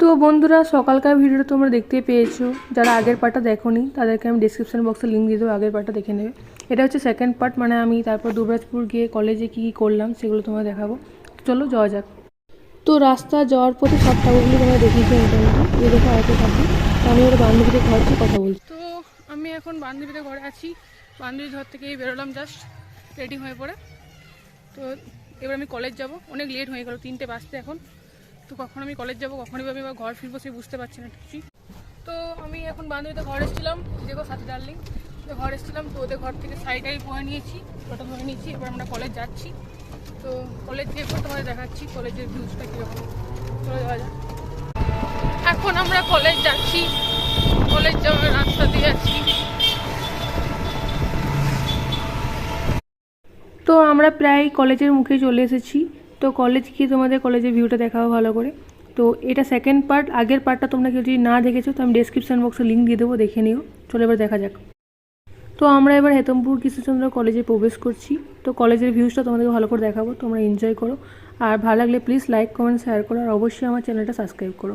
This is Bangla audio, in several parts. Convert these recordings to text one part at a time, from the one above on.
তো বন্ধুরা, সকালকার ভিডিওটা তোমরা দেখতে পেয়েছ। যারা আগের পার্টটা দেখোনি, তাদেরকে আমি ডিসক্রিপশন বক্সে লিঙ্ক দিয়ে দেবো, আগের পার্টটা দেখে নেবে। এটা হচ্ছে সেকেন্ড পার্ট মানে আমি তারপর দুবরাজপুর গিয়ে কলেজে কী কী করলাম, সেগুলো তোমায় দেখাবো। চলো, যাওয়া যাক। তো রাস্তা যাওয়ার পথে সব ঠাকুরগুলো তোমরা দেখিয়েছো মোটামুটি এ। দেখো আরেকটা ঠাকুর। আমি ওর বান্ধবীদের ঘর থেকে কথা বলছি। তো আমি এখন বান্ধবীদের ঘরে আছি। বান্ধবীর ঘর থেকে বেরোলাম জাস্ট রেডি হয়ে পড়ে। তো এবার আমি কলেজ যাব। অনেক লেট হয়ে গেল, তিনটে বাজতে এখন। তো কখন আমি কলেজ যাব কখন আমি আবার ঘর ফিরবো সে বুঝতে পারছি না কিছুই তো আমি এখন বান্ধবীদের ঘর এসেছিলাম দেখো সাথে ডার্লিং তো ঘর এসেছিলাম তো ওদের ঘর থেকে সাইডাই পরে নিয়েছি ফটো ধরে নিয়েছি এবার আমরা কলেজ যাচ্ছি। তো কলেজ গিয়ে পর তোমাদের দেখাচ্ছি কলেজের ভিউজটা কীরকম। চলে যাওয়া যাক। এখন আমরা কলেজ যাচ্ছি কলেজ যাওয়ার রাস্তা দিয়ে যাচ্ছি তো আমরা প্রায় কলেজের মুখে চলে এসেছি। তো কলেজ গিয়ে তোমাদের কলেজের ভিউটা দেখাবো ভালো করে। তো এটা সেকেন্ড পার্ট আগের পার্টটা তোমরা কেউ যদি না দেখেছ, তো আমি ডেসক্রিপশন বক্সে লিঙ্ক দিয়ে দেবো, দেখে নিও। চলো এবার দেখা যাক। তো আমরা এবার হেতমপুর কৃষ্ণচন্দ্র কলেজে প্রবেশ করছি। তো কলেজের ভিউজটা তোমাদেরকে ভালো করে দেখাবো, তোমরা এনজয় করো। আর ভালো লাগলে প্লিজ লাইক কমেন্ট শেয়ার করো। আর অবশ্যই আমার চ্যানেলটা সাবস্ক্রাইব করো।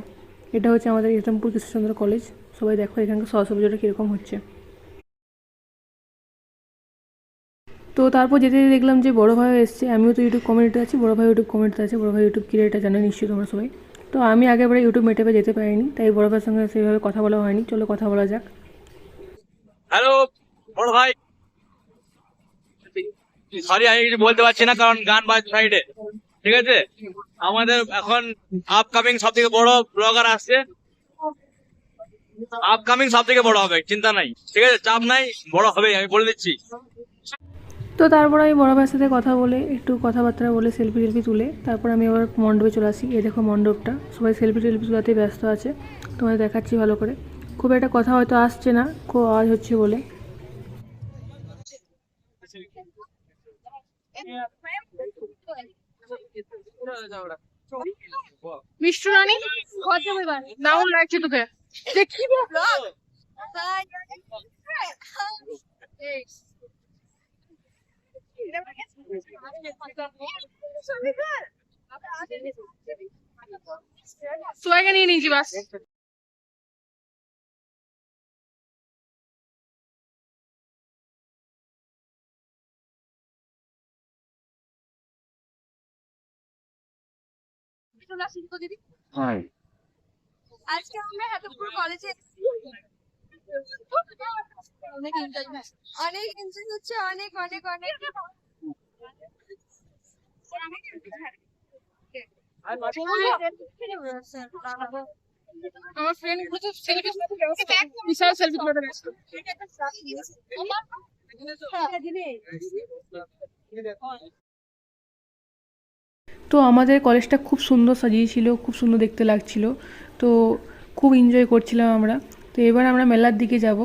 এটা হচ্ছে আমাদের হেতমপুর কৃষ্ণচন্দ্র কলেজ সবাই দেখো এখানকার সরস্বতীটা কীরকম হচ্ছে। তো তারপর যেতে দেখলাম যে বড়ো ভাই এসছে, আমিও তো ইউটিউব কমিউনিটি আছি, বড়ো ভাই ইউটিউব কমিউনিটি আছে, বড়ো ভাই ইউটিউব ক্রিয়েটার জানে নিশ্চয়ই তোমরা সবাই। তো আমি আগেরবারে ইউটিউব মেটেপে যেতে পারিনি, তাই বড় ভাইয়ের সঙ্গে সেইভাবে কথা বলা হয়নি। চলো কথা বলা যাক। হ্যালো বড় ভাই। সরি আমি কিছু বলতে পারছি না, কারণ গান বাজ সাইডে ঠিক আছে? আমাদের এখন আপকামিং সব থেকে বড় ব্লগার আসছে। আপকামিং সব থেকে বড় হবে, চিন্তা নাই। ঠিক আছে? চাপ নাই, বড় হবে, আমি বলে দিচ্ছি। তো তারপর আমি বড় ভাইয়ের সাথে কথা বলে একটু কথাবার্তা বলে সেলফি টেলফি তুলে তারপর আমি আবার মণ্ডপে চলে আসি। এই দেখো মণ্ডপটা সবাই সেলফি টেলফি তোলাতে ব্যস্ত আছে তোমাদের দেখাচ্ছি ভালো করে। খুব একটা কথা হয়তো আসছে না খুব আওয়াজ হচ্ছে বলে। মিষ্টু রানী দারুণ লাগছে তোকে। দেখি সোয়াগে নিয়ে নিয়েছি বাস। আজকে আমরা হাতপুর কলেজে অনেক হচ্ছে অনেক অনেক অনেক আমার ফ্রেন্ডগুলো তো সেলফি বিশাল সেলফি তুলে তো আমাদের কলেজটা খুব সুন্দর সাজিয়েছিল, খুব সুন্দর দেখতে লাগছিল। তো খুব এনজয় করছিলাম আমরা। তো এবার আমরা মেলার দিকে যাব।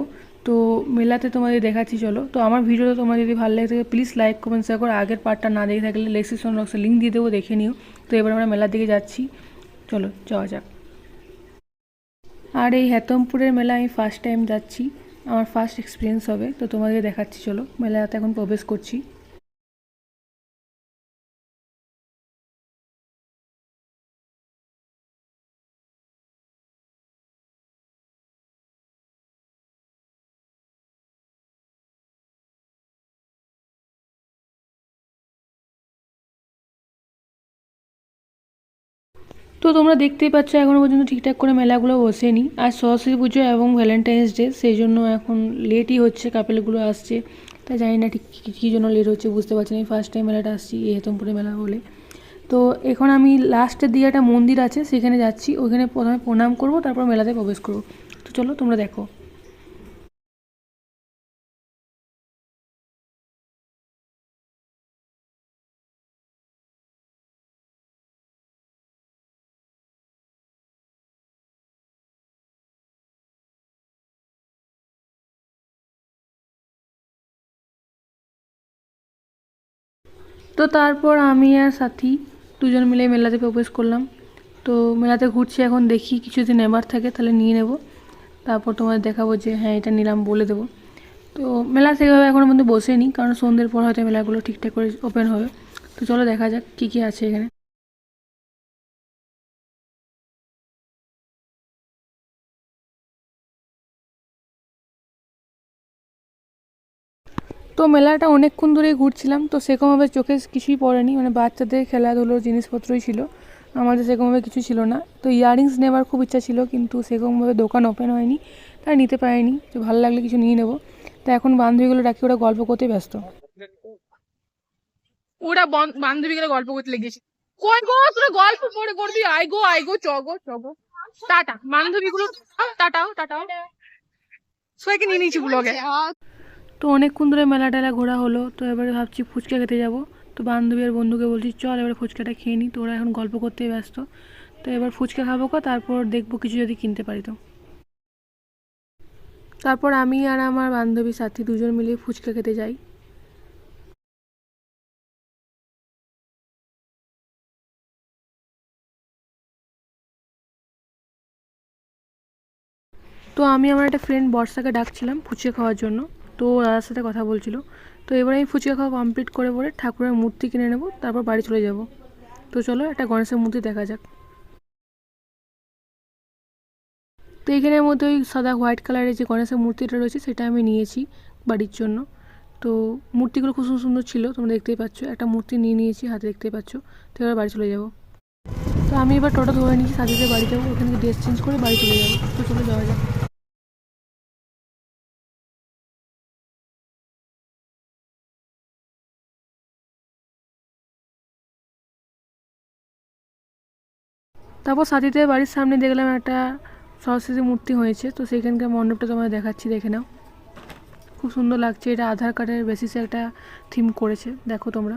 তো মেলাতে তোমাদের দেখাচ্ছি, চলো। তো আমার ভিডিওটা তোমার যদি ভালো লাগে থাকে প্লিজ লাইক কমেন্ট শেয়ার করো। আগের পার্টটা না দেখে থাকলে লেক্সিসন বক্সে লিঙ্ক দিয়ে দেবো, দেখে নিও। তো এবার আমরা মেলার দিকে যাচ্ছি। চলো, যাওয়া যাক। আর এই হেতমপুরের মেলা আমি ফার্স্ট টাইম যাচ্ছি। আমার ফার্স্ট এক্সপিরিয়েন্স হবে। তো তোমাদেরকে দেখাচ্ছি, চলো। মেলাতে এখন প্রবেশ করছি। তো তোমরা দেখতেই পাচ্ছ এখনও পর্যন্ত ঠিকঠাক করে মেলাগুলো বসেনি। আর সরস্বতী পুজো এবং ভ্যালেন্টাইন্স ডে সেই জন্য এখন লেটই হচ্ছে, কাপেলগুলো আসছে। তাই জানি না ঠিক কী- জন্য লেট হচ্ছে, বুঝতে পারছি না। ফার্স্ট টাইম মেলাটা আসছি, এই হেতমপুরে মেলা বলে। তো এখন আমি লাস্টের দিকে একটা মন্দির আছে, সেখানে যাচ্ছি। ওখানে প্রথমে প্রণাম করব, তারপর মেলাতে প্রবেশ করব। তো চলো তোমরা দেখো। তো তারপর আমি আর সাথী দুজন মিলে মেলাতে প্রবেশ করলাম। তো মেলাতে ঘুরছি এখন, দেখি কিছু যদি নেবার থাকে তাহলে নিয়ে নেব। তারপর তোমাদের দেখাবো যে হ্যাঁ এটা নিলাম বলে দেবো। তো মেলা সেভাবে এখনও পর্যন্ত বসেনি, কারণ সন্ধ্যের পর হয়তো মেলাগুলো ঠিকঠাক করে ওপেন হবে। তো চলো দেখা যাক কী কী আছে এখানে। মেলাটা অনেকক্ষণ ধরেই ঘুরছিলাম, তো সেরকমভাবে চোখে কিছুই পড়েনি। মানে বাচ্চাদের খেলাধুলোর জিনিসপত্রই ছিল, আমাদের সেরকমভাবে কিছু ছিল না। তো ইয়াররিংস নেওয়ার খুব ইচ্ছা ছিল, কিন্তু সেরকমভাবে দোকান ওপেন হয়নি তাই নিতে পারিনি। তো ভালো লাগলে কিছু নিয়ে নেব। তো এখন বান্ধবীগুলো ডাকি, ওরা গল্প করতে ব্যস্ত। ওরা বন- বান্ধবীগুলো গল্প করতে লেগেছে কই গো গল্প করবি? আই গো আই গো টাটা, বান্ধবীগুলো সবাইকে নিয়ে নিয়েছি ব্লগে তো অনেকক্ষণ ধরে মেলা টেলা ঘোরা হলো, তো এবারে ভাবছি ফুচকা খেতে যাব। তো বান্ধবী আর বন্ধুকে বলছি, চল এবারে ফুচকাটা খেয়ে নিই তো ওরা এখন গল্প করতেই ব্যস্ত। তো এবার ফুচকা খাব কো, তারপর দেখব কিছু যদি কিনতে পারি তো। তারপর আমি আর আমার বান্ধবী সাথী দুজন মিলে ফুচকা খেতে যাই। তো আমি আমার একটা ফ্রেন্ড বর্ষাকে ডাকছিলাম ফুচকা খাওয়ার জন্য। তো দাদার সাথে কথা বলছিল। তো এবারে আমি ফুচকা খাওয়া কমপ্লিট করে পরে ঠাকুরের মূর্তি কিনে নেব, তারপর বাড়ি চলে যাব। তো চলো একটা গণেশের মূর্তি দেখা যাক। তো এখানের মধ্যে ওই সাদা হোয়াইট কালারের যে গণেশের মূর্তিটা রয়েছে, সেটা আমি নিয়েছি বাড়ির জন্য। তো মূর্তিগুলো খুব সুন্দর ছিল, তোমরা দেখতেই পাচ্ছ। একটা মূর্তি নিয়ে নিয়েছি, হাতে দেখতেই পাচ্ছ। তো এবার বাড়ি চলে যাব। তো আমি এবার টোটো ধরে নিয়েছি সাথীদের বাড়ি যাব। ওখান ড্রেস চেঞ্জ করে বাড়ি চলে যাব। তো চলে যাওয়া যাক। তারপর সাথীদের বাড়ির সামনে দেখলাম একটা সরস্বতী মূর্তি হয়েছে, তো সেইখানকার মণ্ডপটা তোমায় দেখাচ্ছি, দেখে নাও। খুব সুন্দর লাগছে, এটা আধার কার্ডের বেসিসে একটা থিম করেছে, দেখো তোমরা।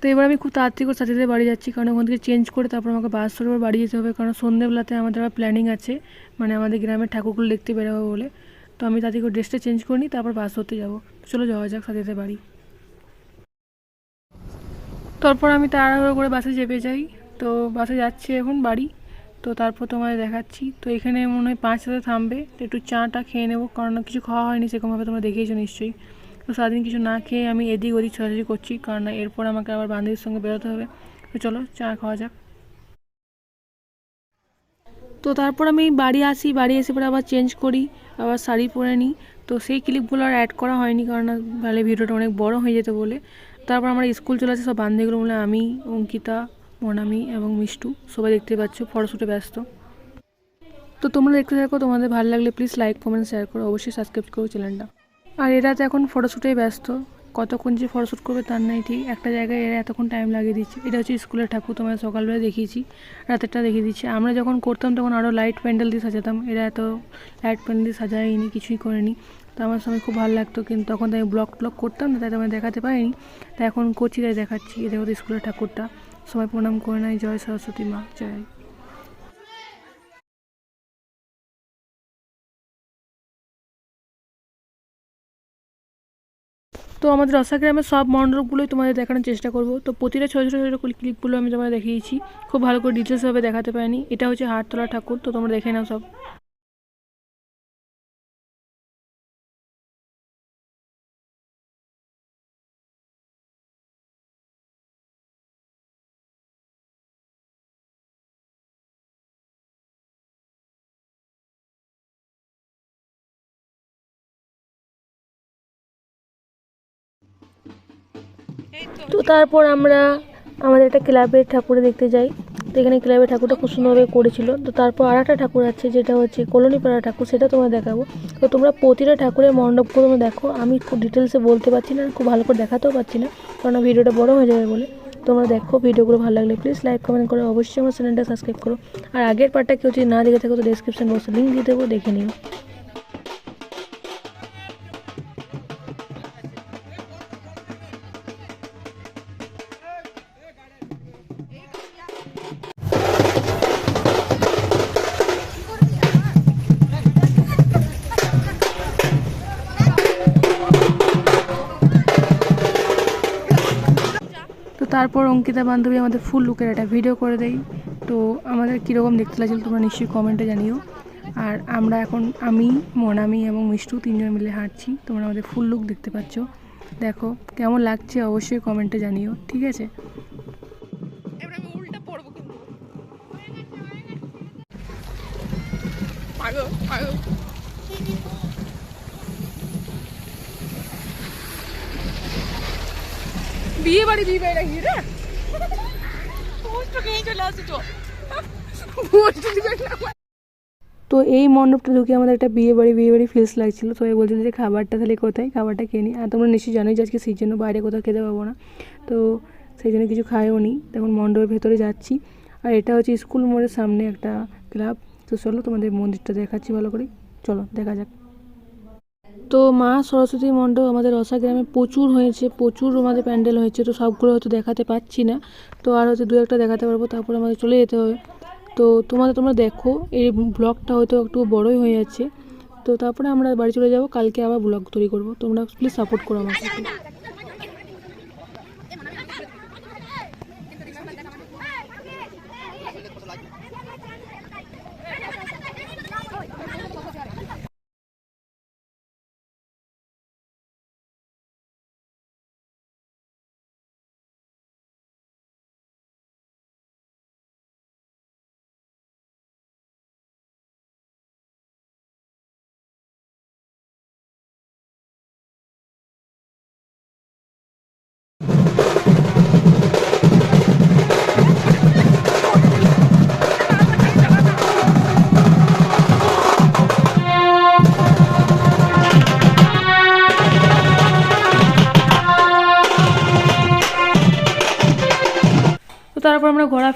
তো এবার আমি খুব তাড়াতাড়ি করে সাথীদের বাড়ি যাচ্ছি, কারণ ওখান থেকে চেঞ্জ করে তারপর আমাকে বাস ধরে আবার বাড়ি যেতে হবে, কারণ সন্ধ্যেবেলাতে আমাদের আবার প্ল্যানিং আছে মানে আমাদের গ্রামের ঠাকুরগুলো দেখতে বেরোবো বলে। তো আমি তাড়াতাড়ি করে ড্রেসটা চেঞ্জ করে নিই, তারপর বাস ধরতে যাব। চলো যাওয়া যাক সাথীদের বাড়ি। তারপর আমি তাড়াহুড়ো করে বাসে চেপে যাই। তো বাসে যাচ্ছি এখন বাড়ি। তো তারপর তোমাদের দেখাচ্ছি। তো এখানে মনে হয় পাঁচ সাথে থামবে। তো একটু চাটা খেয়ে নেব। কারণ কিছু খাওয়া হয়নি, সেরকমভাবে তোমরা দেখেইছো নিশ্চয়ই। তো সারাদিন কিছু না খেয়ে আমি এদিক ওদিক ছোটাছুটি করছি। কারণ এরপর আমাকে আবার বান্ধবীর সঙ্গে বেরোতে হবে। তো চলো, চা খাওয়া যাক। তো তারপর আমি বাড়ি আসি। বাড়ি এসে পরে আবার চেঞ্জ করি। আবার শাড়ি পরে নিই। তো সেই ক্লিপগুলো আর অ্যাড করা হয়নি। কারণ তাহলে ভিডিওটা অনেক বড় হয়ে যেত বলে। তারপর আমার স্কুল চলে আসে, সব বান্ধবীগুলো বলে আমি, অঙ্কিতা, মনামি এবং মিষ্টু, সবাই দেখতে পাচ্ছ, ফটোশ্যুটে ব্যস্ত। তো তোমরা দেখতে থাকো, তোমাদের ভালো লাগলে প্লিজ লাইক কমেন্ট শেয়ার করো, অবশ্যই সাবস্ক্রাইব করো চ্যানেলটা আর এরা তো এখন ফটোশ্যুটেই ব্যস্ত, কতক্ষণ যে ফটোশ্যুট করবে তার নাই ঠিক, একটা জায়গায় এরা এতক্ষণ টাইম লাগিয়ে দিচ্ছে। এটা হচ্ছে স্কুলের ঠাকুর তোমার সকালবেলা দেখিয়েছি, রাতেরটা দেখিয়ে দিচ্ছি। আমরা যখন করতাম তখন আরও লাইট প্যান্ডেল দিয়ে সাজাতাম, এরা এত লাইট প্যান্ডেল দিয়ে সাজায়নি, কিছুই করেনি। তো আমার সময় খুব ভালো লাগতো, কিন্তু তখন তো আমি ব্লগ ব্লগ করতাম না, তাই তোমায় দেখাতে পারিনি। তাই এখন তাই দেখাচ্ছি হচ্ছে স্কুলের ঠাকুরটা। সবাই প্রণাম করে নেয়, জয় সরস্বতী মা, জয়। তো আমাদের রসা গ্রামের সব মণ্ডপগুলোই তোমাদের দেখানোর চেষ্টা করব। তো প্রতিটা ছোটো ছোটো ছোটো ক্লিপগুলো আমি তোমাদের দেখিয়েছি, খুব ভালো করে ডিটেলসভাবে দেখাতে পারিনি। এটা হচ্ছে হাটতলা ঠাকুর, তো তোমরা দেখে নাও সব। তো তারপর আমরা আমাদের একটা ক্লাবের ঠাকুরে দেখতে যাই। তো এখানে ক্লাবের ঠাকুরটা খুব সুন্দরভাবে করেছিল। তো তারপর আর একটা ঠাকুর আছে, যেটা হচ্ছে কলোনিপাড়া ঠাকুর, সেটা তোমার দেখাবো। তো তোমরা প্রতিটা ঠাকুরের মণ্ডপগুলো তোমরা দেখো। আমি খুব ডিটেলসে বলতে পারছি না, খুব ভালো করে দেখাতেও পারছি না, কারণ ভিডিওটা বড় হয়ে যাবে বলে। তোমরা দেখো ভিডিওগুলো ভালো লাগলে প্লিজ লাইক কমেন্ট করো অবশ্যই আমার চ্যানেলটা সাবস্ক্রাইব করো। আর আগের পার্টটা কেউ যদি না দেখে থাকো, তো ডিসক্রিপশন বক্সে লিঙ্ক দিয়ে দেবো, দেখে নিও। তারপর অঙ্কিতা বান্ধবী আমাদের ফুল লুকের একটা ভিডিও করে দেয়। তো আমাদের কীরকম দেখতে লাগছিল তোমরা নিশ্চয়ই কমেন্টে জানিও। আর আমরা এখন আমি মনামি এবং মিষ্টু তিনজন মিলে হাঁটছি। তোমরা আমাদের ফুল লুক দেখতে পাচ্ছ। দেখো কেমন লাগছে অবশ্যই কমেন্টে জানিও ঠিক আছে? এবার আমি বিয়ে বাড়ি বিয়ে বাড়ি রাখি রে? চলে তো তো এই মণ্ডপটা ঢুকে আমাদের একটা বিয়ে বাড়ি বিয়ে বাড়ি ফিলস লাগছিল। তো এই বলছিল যে খাবারটা তাহলে কোথায়? খাবারটা খেয়ে নিই আর তোমরা নিশ্চয়ই জানোই যে আজকে সেই জন্য বাইরে কোথাও খেতে পাবো না। তো সেই জন্য কিছু খাইও নি। তখন মণ্ডপের ভেতরে যাচ্ছি। আর এটা হচ্ছে স্কুল মোড়ের সামনে একটা ক্লাব তো চলো তোমাদের মন্দিরটা দেখাচ্ছি ভালো করে চলো, দেখা যাক। তো মা সরস্বতী মণ্ডপ আমাদের রসা গ্রামে প্রচুর হয়েছে, প্রচুর আমাদের প্যান্ডেল হয়েছে, তো সবগুলো হয়তো দেখাতে পাচ্ছি না। তো আর হয়তো দু একটা দেখাতে পারব, তারপর আমাদের চলে যেতে হবে। তো তোমাদের তোমরা দেখো, এই ব্লগটা হয়তো একটু বড়ই হয়ে যাচ্ছে। তো তারপরে আমরা বাড়ি চলে যাব, কালকে আবার ব্লগ তৈরি করব। তোমরা প্লিজ সাপোর্ট করো আমাকে।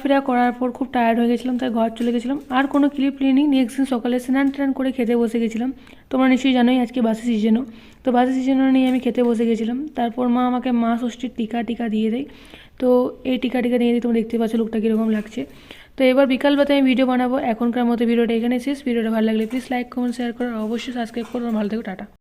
ঘোরাফেরা করার পর খুব টায়ার্ড হয়ে গেছিলাম, তাই ঘর চলে গেছিলাম। আর কোনো ক্লিপ নিই নেক্সট দিন সকালে স্নান টান করে খেতে বসে গেছিলাম। তোমরা নিশ্চয়ই জানোই আজকে বাসি সিজনও তো বাসি সিজনও নিয়ে আমি খেতে বসে গেছিলাম। তারপর মা আমাকে মা ষষ্ঠীর টিকা টিকা দিয়ে দেয়। তো এই টিকা টিকা নিয়ে দিয়ে তোমরা দেখতে পাচ্ছ লোকটা কীরকম লাগছে। তো এবার বিকালবেলাতে আমি ভিডিও বানাবো। এখনকার মতো ভিডিওটা এখানে শেষ। ভিডিওটা ভালো লাগলে প্লিজ লাইক কমেন্ট শেয়ার করো। অবশ্যই সাবস্ক্রাইব করো। ভালো থেকো, টাটা।